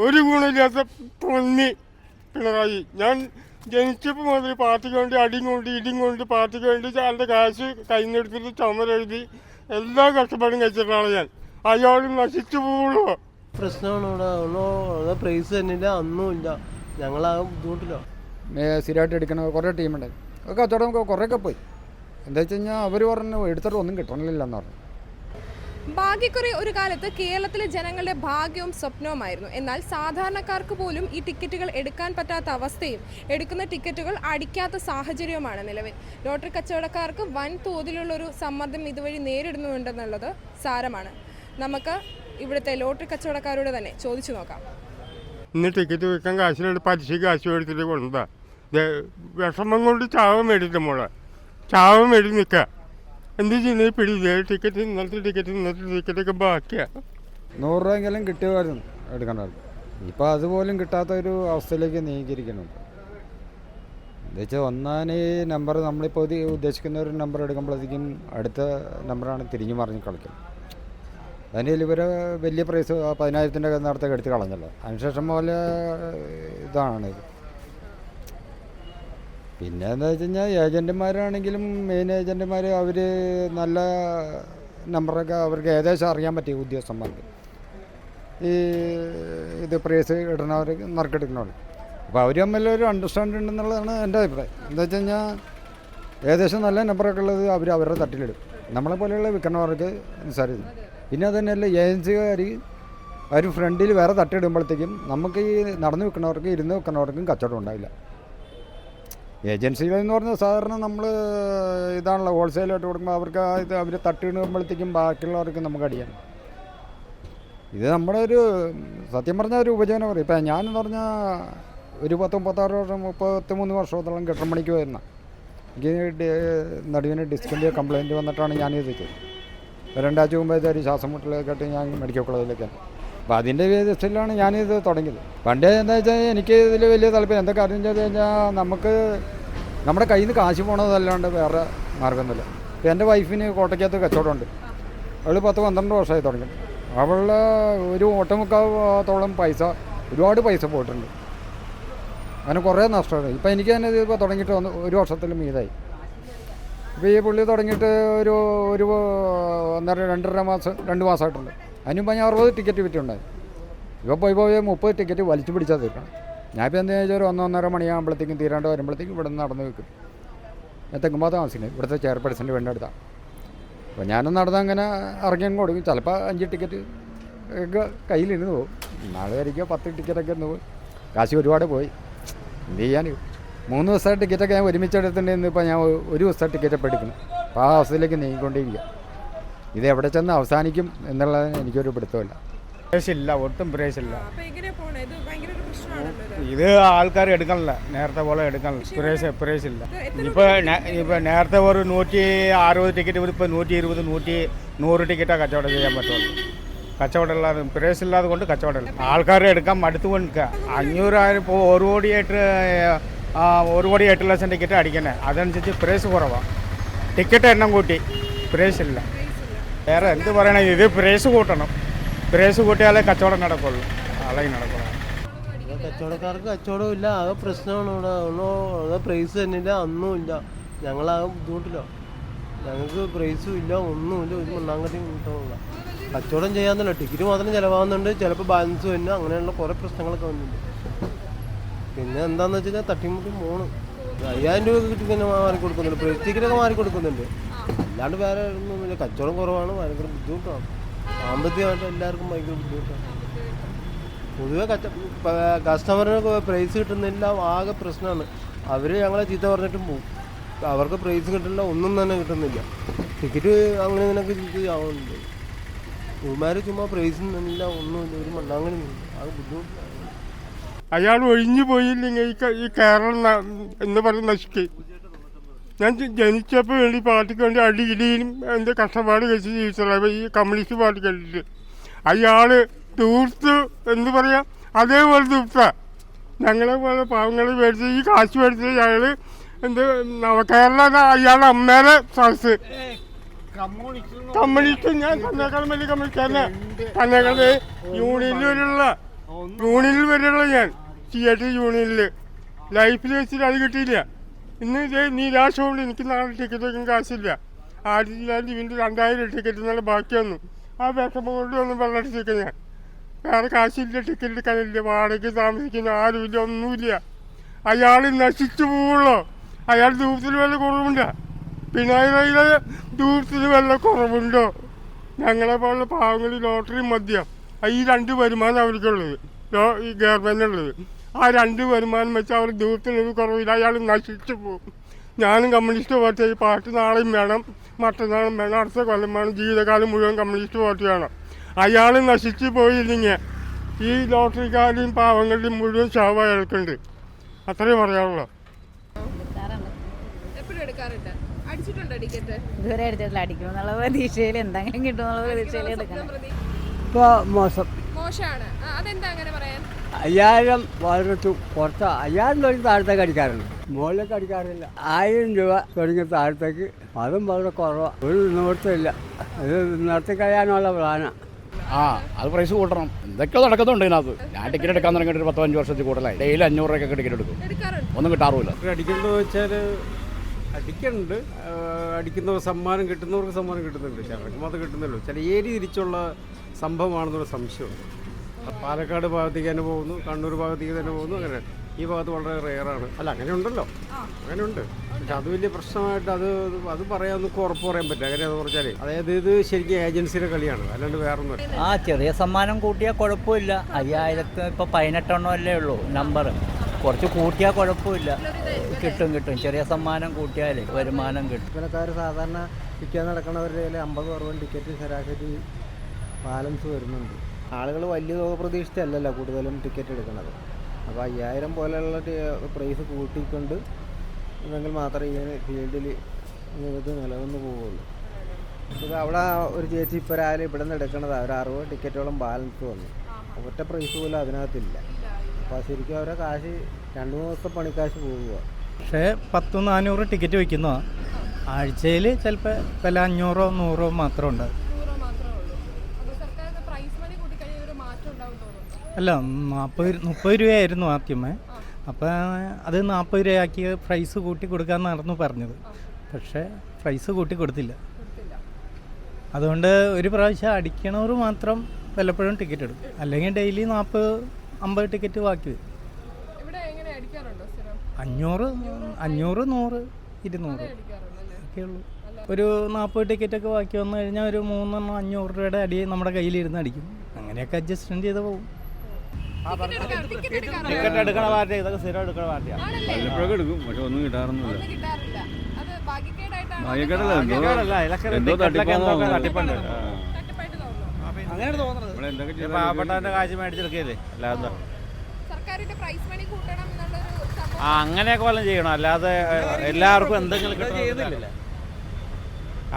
ഒരു ഗുണമില്ലാത്ത പൊന്നി പിണറായി. ഞാൻ ജനിച്ചപ്പോൾ മുതൽ പാർട്ടിക്ക് വേണ്ടി അടിയും കൊണ്ട് ഇടിയും കൊണ്ട് പാർട്ടിക്ക് വേണ്ടി അതിന്റെ കാശ് കൈന്നെടുത്തിട്ട് ചുമരെഴുതി എല്ലാ കഷ്ടപ്പാടും കഴിച്ചിട്ടാണ് ഞാൻ. അയാളും നശിച്ചു പോകുള്ളൂ പ്രശ്നമാണ് ഇവിടെ ഒന്നോ പ്രൈസ് അന്നും ഇല്ല. ഞങ്ങളാ ബുദ്ധിമുട്ടില്ല മേ- സ്ഥിരമായിട്ട് എടുക്കണ കുറേ ടീമുണ്ട് ഒക്കെ കച്ചവടം കുറേയൊക്കെ പോയി. എന്താ വെച്ച് കഴിഞ്ഞാൽ അവർ പറഞ്ഞു എടുത്തിട്ട് ഒന്നും കിട്ടണില്ല എന്ന് പറഞ്ഞു. ഭാഗ്യക്കുറി ഒരു കാലത്ത് കേരളത്തിലെ ജനങ്ങളുടെ ഭാഗ്യവും സ്വപ്നവുമായിരുന്നു. എന്നാൽ സാധാരണക്കാർക്ക് പോലും ഈ ടിക്കറ്റുകൾ എടുക്കാൻ പറ്റാത്ത അവസ്ഥയും എടുക്കുന്ന ടിക്കറ്റുകൾ അടിക്കാത്ത സാഹചര്യവുമാണ് നിലവിൽ. ലോട്ടറി കച്ചവടക്കാർക്ക് വൻ തോതിലുള്ളൊരു സമ്മർദ്ദം ഇതുവഴി നേരിടുന്നുണ്ടെന്നുള്ളത് സാരമാണ്. നമുക്ക് ഇവിടുത്തെ ലോട്ടറി കച്ചവടക്കാരോട് തന്നെ ചോദിച്ചു നോക്കാം. ഇന്ന് ടിക്കറ്റ് വിൽക്കാൻ കാശിനോട് പലിശ കാശ് മേടിച്ചിട്ട് കൊണ്ടുതാ വിഷമം കൊണ്ട് ചാവം മേടിച്ച മോളെ എന്ത് ചെയ്യുന്നത്? പിടിയില്ല ടിക്കറ്റ് ഇന്നലത്തെ ടിക്കറ്റ് ഇന്നത്തെ ടിക്കറ്റൊക്കെ ബാക്കിയാ നൂറ് രൂപയെങ്കിലും കിട്ടുമായിരുന്നു എടുക്കണമായിരുന്നു ഇപ്പം അതുപോലും കിട്ടാത്ത ഒരു അവസ്ഥയിലേക്ക് നീങ്ങിയിരിക്കുന്നുണ്ട് എന്താ വെച്ചാൽ ഒന്നാൻ ഈ നമ്പർ നമ്മളിപ്പോൾ ഉദ്ദേശിക്കുന്ന ഒരു നമ്പർ എടുക്കുമ്പോഴത്തേക്കും അടുത്ത നമ്പറാണ് തിരിഞ്ഞു മറിഞ്ഞ് കളിക്കുന്നത് അതിന് ഇവർ വലിയ പ്രൈസ് പതിനായിരത്തിന്റെ നേരത്തേക്ക് എടുത്ത് കളഞ്ഞല്ലോ. അതിനുശേഷം പോലെ ഇതാണ് ഇത്. പിന്നെ എന്താ വെച്ച് കഴിഞ്ഞാൽ ഏജന്റുമാരാണെങ്കിലും മെയിൻ ഏജന്റുമാർ അവർ നല്ല നമ്പറൊക്കെ അവർക്ക് ഏകദേശം അറിയാൻ പറ്റിയ ഉദ്യോഗസ്ഥന്മാർക്ക് ഈ ഇത് പ്രൈസ് ഇടുന്നവർ നറുക്കെടുക്കുന്നവർ അപ്പോൾ അവർ തമ്മിൽ ഒരു അണ്ടർസ്റ്റാൻഡിംഗ് ഉണ്ടെന്നുള്ളതാണ് എന്റെ അഭിപ്രായം. എന്താ വെച്ച് കഴിഞ്ഞാൽ ഏകദേശം നല്ല നമ്പറൊക്കെ ഉള്ളത് അവർ അവരുടെ തട്ടിലിടും. നമ്മളെ പോലെയുള്ള വിൽക്കുന്നവർക്ക് നിസ്സാരം പിന്നെ അത് തന്നെയല്ല ഏജൻസിക്കാർ അവർ ഫ്രണ്ടിൽ വേറെ തട്ടിടുമ്പോഴത്തേക്കും നമുക്ക് ഈ നടന്നു വിൽക്കുന്നവർക്ക് ഇരുന്ന് വിൽക്കുന്നവർക്കും കച്ചവടം ഉണ്ടാവില്ല. ഏജൻസികൾ എന്ന് പറഞ്ഞാൽ സാധാരണ നമ്മൾ ഇതാണല്ലോ ഹോൾസെയിലായിട്ട് കൊടുക്കുമ്പോൾ അവർക്ക് ഇത് അവർ തട്ടിടുമ്പോഴത്തേക്കും ബാക്കിയുള്ളവർക്ക് നമുക്ക് അടിയാണ് ഇത് നമ്മുടെ ഒരു സത്യം പറഞ്ഞാൽ ഒരു ഉപജീവനം പറയും ഇപ്പം ഞാനെന്ന് പറഞ്ഞാൽ ഒരു പത്ത് മുപ്പത്താറ് വർഷം മുപ്പത്തി മൂന്ന് വർഷത്തോളം കെട്ടമണിക്ക് വരുന്ന എനിക്ക് നടുവിന് ഡിസ്കിന്റെ കംപ്ലയിന്റ് വന്നിട്ടാണ് ഞാനിത് ചെയ്തത്. രണ്ടാഴ്ച മുമ്പേ ശ്വാസം മുട്ടലൊക്കെ ഞാൻ മെഡിക്കൽ കോളേജിലേക്കാണ് അപ്പോൾ അതിന്റെ ബേസിലാണ് ഞാനിത് തുടങ്ങിയത്. പണ്ടേ എന്താ വെച്ചാൽ എനിക്ക് ഇതിൽ വലിയ താല്പര്യം. എന്താ കാര്യം ചെയ്ത് കഴിഞ്ഞാൽ നമുക്ക് നമ്മുടെ കയ്യിൽ നിന്ന് കാശ് പോണതല്ലാണ്ട് വേറെ മാർഗമൊന്നുമില്ല. ഇപ്പം എന്റെ വൈഫിന് കോട്ടയ്ക്കകത്ത് കച്ചവടമുണ്ട്. അവൾ പത്ത് പന്ത്രണ്ട് വർഷമായി തുടങ്ങി. അവളുടെ ഒരു ഒട്ടുമുക്കാത്തോളം പൈസ ഒരുപാട് പൈസ പോയിട്ടുണ്ട്. അങ്ങനെ കുറേ നഷ്ടമാണ് ഇപ്പം എനിക്ക് തന്നെ ഇതിപ്പോൾ തുടങ്ങിയിട്ട് ഒന്ന് ഒരു വർഷത്തിൽ മീതായി. ഇപ്പോൾ ഈ പുള്ളി തുടങ്ങിയിട്ട് ഒരു ഒരു ഒന്നര രണ്ടര മാസം രണ്ട് മാസമായിട്ടുണ്ട്. അതിന് മുമ്പ് ഞാൻ അറുപത് ടിക്കറ്റ് വിറ്റുണ്ടായി ഇപ്പോൾ പോയി പോയി മുപ്പത് ടിക്കറ്റ് വലിച്ചു പിടിച്ചാൽ തീർക്കണം. ഞാൻ ഇപ്പോൾ എന്താ വെച്ചാൽ ഒരു ഒന്നൊന്നര മണിയാകുമ്പോഴത്തേക്കും തീരാണ്ട് വരുമ്പോഴത്തേക്കും ഇവിടെ നിന്ന് നടന്ന് വെക്കും ഞാൻ തെങ്ങുമ്പോൾ താമസിക്കുന്നത് ഇവിടുത്തെ ചെയർപേഴ്സന്റെ വേണ്ട അടുത്താണ് അപ്പോൾ ഞാനും നടന്ന് അങ്ങനെ ഇറങ്ങിയും കൊടുക്കും ചിലപ്പോൾ അഞ്ച് ടിക്കറ്റ് ഒക്കെ കയ്യിലിരുന്ന് പോകും. നാളെ ആയിരിക്കും പത്ത് ടിക്കറ്റൊക്കെ ഇന്ന് പോയി കാശ് ഒരുപാട് പോയി. എന്ത് ചെയ്യാൻ? മൂന്ന് ദിവസത്തെ ടിക്കറ്റൊക്കെ ഞാൻ ഒരുമിച്ച് എടുത്തിട്ടുണ്ടെങ്കിൽ ഇപ്പോൾ ഞാൻ ഒരു ദിവസത്തെ ടിക്കറ്റ് ഇപ്പോൾ എടുക്കണം അപ്പോൾ ആ അവസ്ഥയിലേക്ക് നീങ്ങിക്കൊണ്ടിരിക്കുക ഇത് എവിടെ ചെന്ന് അവസാനിക്കും എന്നുള്ളത് എനിക്കൊരു പിടുത്തമില്ല. പ്രേശില്ല ഒട്ടും പ്രേശില്ല അപ്പോൾ എങ്ങനെ പോണേ? ഇത് ഭയങ്കര ഒരു പ്രശ്നമാണല്ലോ ഇത്. ആൾക്കാർ എടുക്കണില്ല നേരത്തെ പോലെ എടുക്കണില്ല പ്രേശ പ്രേശില്ല ഇപ്പോൾ ഇപ്പോൾ നേരത്തെ ഒരു നൂറ്റി അറുപത് ടിക്കറ്റ് ഇപ്പോൾ നൂറ്റി ഇരുപത് നൂറ്റി നൂറ് ടിക്കറ്റാണ് കച്ചവടം ചെയ്യാൻ പറ്റുള്ളൂ. കച്ചവടം ഇല്ലാതെ പ്രേസ് ഇല്ലാതെ കൊണ്ട് കച്ചവടമില്ല ആൾക്കാർ എടുക്കാൻ മടുത്തു കൊണ്ടിരിക്കുക അഞ്ഞൂറായിരം ഇപ്പോൾ ഒരു കോടിയായിട്ട് എട്ട് ഒരു കോടി എട്ട് ലക്ഷം ടിക്കറ്റ് അടിക്കണേ. അതനുസരിച്ച് പ്രേസ് കുറവാണ് ടിക്കറ്റ് എണ്ണം കൂട്ടി. പ്രേശില്ല ഇല്ല വേറെ എന്ത് പറയണേ? ഇത് പ്രേസ് കൂട്ടണം. പ്രേസ് കൂട്ടിയാലേ കച്ചവടം നടക്കുള്ളൂ. നടക്കുള്ളൂ. ഇവിടെ കച്ചവടക്കാർക്ക് കച്ചവടം ഇല്ല. ആകെ പ്രശ്നമാണ് ഇവിടെ. ഒന്നോ പ്രൈസ് തന്നെ ഇല്ല അന്നും ഇല്ല. ഞങ്ങളാകെ ബുദ്ധിമുട്ടില്ല ഞങ്ങൾക്ക് പ്രൈസും ഇല്ല ഒന്നും ഇല്ല ഒരു മണ്ണാങ്കട്ടിയും കിട്ടുന്നില്ല കച്ചവടം ചെയ്യാന്നല്ല ടിക്കറ്റ് മാത്രം ചിലവാകുന്നുണ്ട്. ചിലപ്പോൾ ബാലൻസ് വരുന്ന. അങ്ങനെയുള്ള കുറേ പ്രശ്നങ്ങളൊക്കെ വന്നിട്ടുണ്ട്. പിന്നെ എന്താണെന്ന് വെച്ച് കഴിഞ്ഞാൽ തട്ടിമുട്ടി പോണ്. അയ്യായിരം രൂപ ടിക്കറ്റ് മാറി കൊടുക്കുന്നുണ്ട്. പ്രൈസ് ടിക്കറ്റൊക്കെ മാറി കൊടുക്കുന്നുണ്ട്. അല്ലാണ്ട് വേറെ ഒന്നുമില്ല കച്ചവടം കുറവാണ്. ഭയങ്കര ബുദ്ധിമുട്ടാണ്. സാമ്പത്തികമായിട്ട് എല്ലാവർക്കും ഭയങ്കര ബുദ്ധിമുട്ടാണ്. പൊതുവെ കച്ച കസ്റ്റമറിന് പ്രൈസ് കിട്ടുന്നില്ല. ആകെ പ്രശ്നമാണ്. അവർ ഞങ്ങളെ ചീത്ത പറഞ്ഞിട്ടും പോകും അവർക്ക് പ്രൈസ് കിട്ടില്ല ഒന്നും തന്നെ കിട്ടുന്നില്ല. ടിക്കറ്റ് അങ്ങനെ ഇങ്ങനെയൊക്കെ ചീത്ത ആവുന്നുണ്ട് ഇവന്മാർ ചുമ്മാ പ്രൈസ് തന്നില്ല. ഒന്നുമില്ല ഒരു മണ്ണാങ്ങനെ ആകെ ബുദ്ധിമുട്ടാണ്. അയാൾ ഒഴിഞ്ഞു പോയില്ലെങ്കിൽ ഈ കേരളം എന്ന് പറഞ്ഞ് നശിക്കും. ഞാൻ ജനിച്ചപ്പോൾ വേണ്ടി പാർട്ടിക്ക് വേണ്ടി അടി ഇടിയും എന്റെ കഷ്ടപ്പാട് കഴിച്ച് അപ്പോൾ ഈ കമ്മ്യൂണിസ്റ്റ് പാർട്ടി കണ്ടിട്ട്. അയാൾ ടൂറിസ്റ്റ് എന്ന് പറയാം അതേപോലെ തീർത്ത ഞങ്ങളെ പോലെ പാവങ്ങളെ മേടിച്ച് ഈ കാശ് മേടിച്ച് അയാൾ എന്ത് നവകേരള അയാളുടെ അമ്മേടെ സദസ് കമ്മ്യൂണിസ്റ്റ് ഞാൻ തന്നേക്കാളും വലിയ കമ്മ്യൂണിസ്റ്റ് തന്നെ തന്നേക്കാളെ യൂണിയനിൽ വരെയുള്ള യൂണിയനിൽ വരെയുള്ള ഞാൻ. സി എ ടി യൂണിയനിൽ ലൈഫിൽ വെച്ചിട്ട് അത് കിട്ടിയില്ല. ഇന്ന് ഇതേ നീ ലാസ്റ്റ് എനിക്ക് നാളെ ടിക്കറ്റ് വയ്ക്കാൻ കാശില്ല. ആയിരത്തി തൊള്ളായിരത്തി വീണ്ടും രണ്ടായിരം ടിക്കറ്റ് നല്ല ബാക്കി വന്നു. ആ വിഷമം കൊണ്ട് ഒന്ന് വെള്ളടിച്ചിരിക്കുക ഞാൻ വേറെ കാശില്ല ടിക്കറ്റ് എടുക്കാനില്ല വാടകയ്ക്ക് താമസിക്കുന്ന ആരുമില്ല ഒന്നുമില്ല. അയാൾ നശിച്ചു പോവുള്ളൂ. അയാൾ ദൂരത്തിൽ വല്ല കുറവുണ്ടോ? പിണറായിയുടെ ദൂരത്തിൽ വല്ല കുറവുണ്ടോ? ഞങ്ങളെ പോലുള്ള പാവങ്ങളിൽ ലോട്ടറി മദ്യം. ഈ രണ്ട് വരുമാനം അവർക്കുള്ളത്. ഈ ഈ ഗവൺമെന്റുള്ളത് ആ രണ്ട് വരുമാനം വെച്ച് അവർ ദൂരത്തിനൊരു കുറവില്ല. അയാൾ നശിച്ചു പോകും. ഞാനും കമ്മ്യൂണിസ്റ്റ് പാർട്ടി ഈ പാർട്ടി നാളെയും വേണം മറ്റന്നാളും വേണം അടുത്ത കൊല്ലം വേണം ജീവിതകാലം മുഴുവൻ കമ്മ്യൂണിസ്റ്റ് പാർട്ടി വേണം. അയാൾ നശിച്ചു പോയില്ലെങ്കിൽ ഈ ലോട്ടറിക്കാരുടെയും പാവങ്ങളുടെയും മുഴുവൻ ശവ അയാൾക്കുണ്ട്. അത്രയും പറയാനുള്ളൂ. ഇപ്പൊ ഇതുവരെ അടിക്കും എന്നുള്ള പ്രതീക്ഷയിൽ എന്തെങ്കിലും കിട്ടും എന്നുള്ള പ്രതീക്ഷയിൽ എടുക്കണം. ഇപ്പോൾ മോശം. മോശമാണ്. അതെന്താ അങ്ങനെ പറയാൻ? അയ്യായിരം വളരെ പുറത്ത് അയ്യായിരം തുടങ്ങി താഴത്തേക്ക് അടിക്കാറുണ്ട്. മുകളിലേക്ക് അടിക്കാറില്ല. ആയിരം രൂപ തുടങ്ങി താഴത്തേക്ക്. അതും വളരെ കുറവാണ് ഒരു നിവർത്തില്ല ഇത് നിർത്തി കഴിയാനുള്ള പ്ലാനാണ് ആ അത് പ്രൈസ് കൂട്ടണം. എന്തൊക്കെയോ നടക്കുന്നുണ്ട് ഇതിനകത്ത്. ഞാൻ ടിക്കറ്റ് എടുക്കാൻ തുടങ്ങിയിട്ട് ഒരു പത്തഞ്ച് വർഷത്തിൽ കൂടുതലായി. ഡെയിലി അഞ്ഞൂറ് രൂപയ്ക്കൊക്കെ ടിക്കറ്റ് എടുക്കും. എടുക്കാറുണ്ട്. ഒന്നും കിട്ടാറുമില്ല. അടിക്കുന്നത് വെച്ചാൽ അടിക്കുന്നുണ്ട് അടിക്കുന്നവർ സമ്മാനം കിട്ടുന്നവർക്ക് സമ്മാനം കിട്ടുന്നുണ്ട്. ചിലർക്ക് മാത്രം കിട്ടുന്നുള്ളൂ. ചില ഏരി തിരിച്ചുള്ള സംഭവമാണെന്നൊരു സംശയമുണ്ട്. പാലക്കാട് ഭാഗത്തേക്ക് തന്നെ പോകുന്നു കണ്ണൂർ ഭാഗത്തേക്ക് തന്നെ പോകുന്നു അങ്ങനെ. ഈ ഭാഗത്ത് വളരെ റെയറാണ്. അല്ല അങ്ങനെ ഉണ്ടല്ലോ. അങ്ങനെ ഉണ്ട്. പക്ഷെ അത് വലിയ പ്രശ്നമായിട്ട് അത് അത് പറയാൻ നമുക്ക് ഉറപ്പ് പറയാൻ പറ്റില്ല. അങ്ങനെയാന്ന് പറഞ്ഞാൽ അതായത് ഇത് ശരിക്കും ഏജൻസിയുടെ കളിയാണ്. അല്ലാണ്ട് വേറൊന്നും ആ ചെറിയ സമ്മാനം കൂട്ടിയാൽ കുഴപ്പമില്ല. അയ്യായിരത്തി ഇപ്പോൾ പതിനെട്ടെണ്ണം അല്ലേ ഉള്ളൂ നമ്പർ കുറച്ച് കൂട്ടിയാൽ കുഴപ്പമില്ല. കിട്ടും കിട്ടും. ചെറിയ സമ്മാനം കൂട്ടിയാൽ വരുമാനം കിട്ടും. വിൽപ്പനക്കാർ സാധാരണ ടിക്കറ്റ് നടക്കുന്നവരുടെ കയ്യിൽ അമ്പത് അറുപത് ടിക്കറ്റ് ശരാശരി ബാലൻസ് വരുന്നുണ്ട്. ആളുകൾ വലിയ തുക പ്രതീക്ഷിച്ചല്ലല്ലോ കൂടുതലും ടിക്കറ്റ് എടുക്കുന്നത്. അപ്പോൾ അയ്യായിരം പോലെയുള്ള പ്രൈസ് കൂട്ടിക്കൊണ്ട് ഉണ്ടെങ്കിൽ മാത്രമേ ഇങ്ങനെ ഫീൽഡിൽ ഇത് നിലനിന്ന് പോവുള്ളൂ. ഇത് അവിടെ ഒരു ചേച്ചി ഇപ്പോൾ രാവിലെ ഇവിടെ നിന്ന് എടുക്കണത്. അവർ അറുപത് ടിക്കറ്റോളം ബാലൻസ് വന്നു. ഒറ്റ പ്രൈസ് പോലും അതിനകത്തില്ല. അപ്പോൾ ശരിക്കും അവരെ കാശ് രണ്ട് മൂന്ന് ദിവസത്തെ പണിക്കാശ് പോവുക. പക്ഷേ പത്ത് നാനൂറ് ടിക്കറ്റ് വയ്ക്കുന്നതാണ് ആഴ്ചയിൽ ചിലപ്പോൾ വില അഞ്ഞൂറോ നൂറോ മാത്രമേ ഉണ്ടാവും നൂറോ മാത്രമേ ഉള്ളൂ അപ്പോൾ സർക്കാർ പ്രൈസ് മണി കൂട്ടിക്കഴിഞ്ഞാൽ ഒരു മാറ്റം ഉണ്ടാവും തോന്നുന്നു അല്ല നാൽപ്പത് മുപ്പത് രൂപയായിരുന്നു ആദ്യമേ. അപ്പോൾ അത് നാൽപ്പത് രൂപയാക്കി പ്രൈസ് കൂട്ടി കൊടുക്കാമെന്നായിരുന്നു പറഞ്ഞത്. പക്ഷേ പ്രൈസ് കൂട്ടി കൊടുത്തില്ല. അതുകൊണ്ട് ഒരു പ്രാവശ്യം അടിക്കണവർ മാത്രം വല്ലപ്പോഴും ടിക്കറ്റ് എടുക്കും. അല്ലെങ്കിൽ ഡെയിലി നാൽപ്പത് അമ്പത് ടിക്കറ്റ് ബാക്കി വരും. അഞ്ഞൂറ് അഞ്ഞൂറ് നൂറ് ഇരുന്നൂറ് ഒക്കെയുള്ളൂ ഒരു നാൽപ്പത് ടിക്കറ്റൊക്കെ ബാക്കി വന്നു കഴിഞ്ഞാൽ ഒരു മൂന്നെണ്ണം അഞ്ഞൂറ് രൂപയുടെ അടി നമ്മുടെ കയ്യിലിരുന്ന് അടിക്കും. അങ്ങനെയൊക്കെ അഡ്ജസ്റ്റ്മെന്റ് ചെയ്ത് പോകും ടിക്കറ്റ് എടുക്കണ പാർട്ടി ഇതൊക്കെ സ്ഥിരം എടുക്കണ പാർട്ടിയാണ് വല്ലപ്പോഴൊക്കെ എടുക്കും പക്ഷെ ഒന്നും കിട്ടാറൊന്നുമില്ല. ഭാഗ്യക്കേടല്ല, ഇലക്ഷൻ എന്തോ തട്ടിപ്പുണ്ട്. അങ്ങനെയാണ് തോന്നുന്നത്. പാവപ്പെട്ടവന്റെ കാശ് മേടിച്ചെടുക്കല്ലേ അല്ലാതെ സർക്കാരിന്റെ പ്രൈസ് മണി കൂട്ടണം എന്നുള്ളൊരു സംഭവം. ആ അങ്ങനെയൊക്കെ വല്ലതും ചെയ്യണം. അല്ലാതെ എല്ലാവർക്കും എന്തെങ്കിലും കിട്ടുന്നില്ല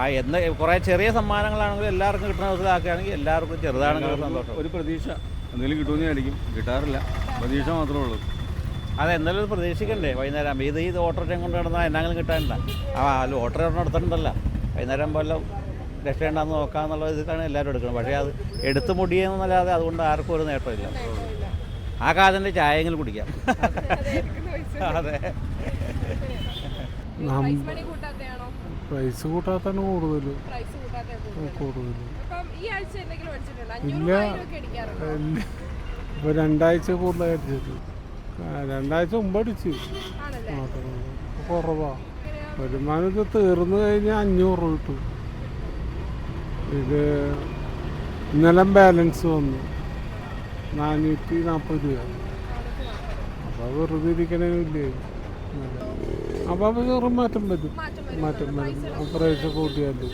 ആ എന്ത് കുറേ ചെറിയ സമ്മാനങ്ങളാണെങ്കിലും എല്ലാവർക്കും കിട്ടുന്ന വിധത്തിലാക്കുകയാണെങ്കിൽ എല്ലാവർക്കും ചെറുതാണെങ്കിലും സന്തോഷം. ഒരു പ്രതീക്ഷ. എന്തെങ്കിലും കിട്ടുമെന്ന് ആയിരിക്കും കിട്ടാറില്ല. പ്രതീക്ഷ മാത്രമേ ഉള്ളൂ. അതെ എന്തായാലും പ്രതീക്ഷിക്കണ്ടേ? വൈകുന്നേരം ഇത് ഈ ഓട്ടോറിയം കൊണ്ട് നടന്നാൽ എന്നാങ്കിലും കിട്ടാനില്ല. ആ അല്ല ഓട്ടോ നടത്തണ്ടല്ല വൈകുന്നേരം വല്ലതും രക്ഷയുണ്ടാന്ന് നോക്കാന്നുള്ള ഇതിലാണ് എല്ലാവരും എടുക്കുന്നത്. പക്ഷേ അത് എടുത്ത് മുടിയെന്നല്ലാതെ അതുകൊണ്ട് ആർക്കും ഒരു നേട്ടമില്ല ആ കാതിന്റെ ചായയെങ്കിലും കുടിക്കാം. അതെ പ്രൈസ് കൂട്ടാത്തന്നെ കൂട്ടാത്താണ് കൂടുതൽ. പ്രൈസ് കൂട്ടാത്ത കൂടുതൽ. അപ്പം ഈ ആഴ്ച എന്തെങ്കിലും അടിച്ചിട്ടുണ്ടോ അഞ്ഞൂറ് ആയിരം ഒക്കെ അടിക്കാറുണ്ടോ? ഇപ്പോൾ രണ്ടാഴ്ച കൂടുതലായി അടിച്ചത് രണ്ടാഴ്ച മുമ്പ് അടിച്ചു. ആണല്ലേ? കുറവാ. വരുമാനം ഇത് തീർന്നു കഴിഞ്ഞാൽ അഞ്ഞൂറ് രൂപ കിട്ടും. ഇത് ഇന്നലെ ബാലൻസ് വന്നു. നാനൂറ്റി നാൽപ്പത് രൂപ. അപ്പോൾ വെറുതെ ഇരിക്കണില്ലേ അപ്പോൾ മാറ്റം വരും. മാറ്റം വരും. പ്രൈസ് കൂട്ടിയാലും.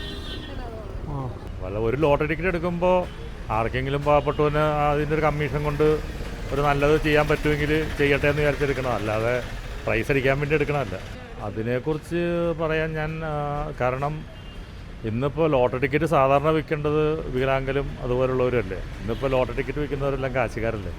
ആ. വല്ല ഒരു ലോട്ടറി ടിക്കറ്റ് എടുക്കുമ്പോൾ ആർക്കെങ്കിലും പാവപ്പെട്ടവന് അതിന്റെ ഒരു കമ്മീഷൻ കൊണ്ട് ഒരു നല്ലത് ചെയ്യാൻ പറ്റുമെങ്കിൽ ചെയ്യട്ടെ എന്ന് വിചാരിച്ചെടുക്കണം. അല്ലാതെ പ്രൈസ് അടിക്കാൻ വേണ്ടി എടുക്കണമല്ല അതിനെക്കുറിച്ച് പറയാൻ ഞാൻ കാരണം ഇന്നിപ്പോൾ ലോട്ടറി ടിക്കറ്റ് സാധാരണ വിൽക്കേണ്ടത് വികലാംഗലും അതുപോലുള്ളവരല്ലേ ഇന്നിപ്പോൾ ലോട്ടറി ടിക്കറ്റ് വിൽക്കുന്നവരെല്ലാം കാശുകാരല്ലേ?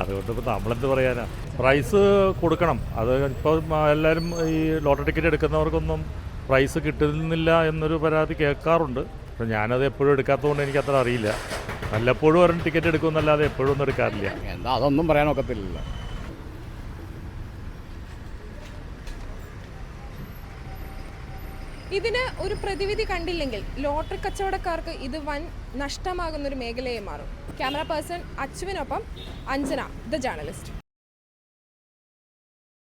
അതുകൊണ്ട് ഇപ്പോൾ നമ്മളെന്ത് പറയാനാ? പ്രൈസ് കൊടുക്കണം. അത് ഇപ്പോൾ എല്ലാവരും ഈ ലോട്ടറി ടിക്കറ്റ് എടുക്കുന്നവർക്കൊന്നും പ്രൈസ് കിട്ടുന്നില്ല എന്നൊരു പരാതി കേൾക്കാറുണ്ട്. പക്ഷെ ഞാനത് എപ്പോഴും എടുക്കാത്തതുകൊണ്ട് അത്ര അറിയില്ല. വല്ലപ്പോഴും ഒരെണ്ണം ടിക്കറ്റ് എടുക്കുമെന്നല്ലാതെ എപ്പോഴും ഒന്നും എടുക്കാറില്ല. എന്താ അതൊന്നും പറയാൻ ഒക്കത്തില്ലല്ലോ. ഇതിന് ഒരു പ്രതിവിധി കണ്ടില്ലെങ്കിൽ ലോട്ടറി കച്ചവടക്കാർക്ക് ഇത് വൻ നഷ്ടമാകുന്ന ഒരു മേഖലയെ മാറും. ക്യാമറ പേഴ്സൺ അച്ചുവിനൊപ്പം അഞ്ജന ദ ജേർണലിസ്റ്റ്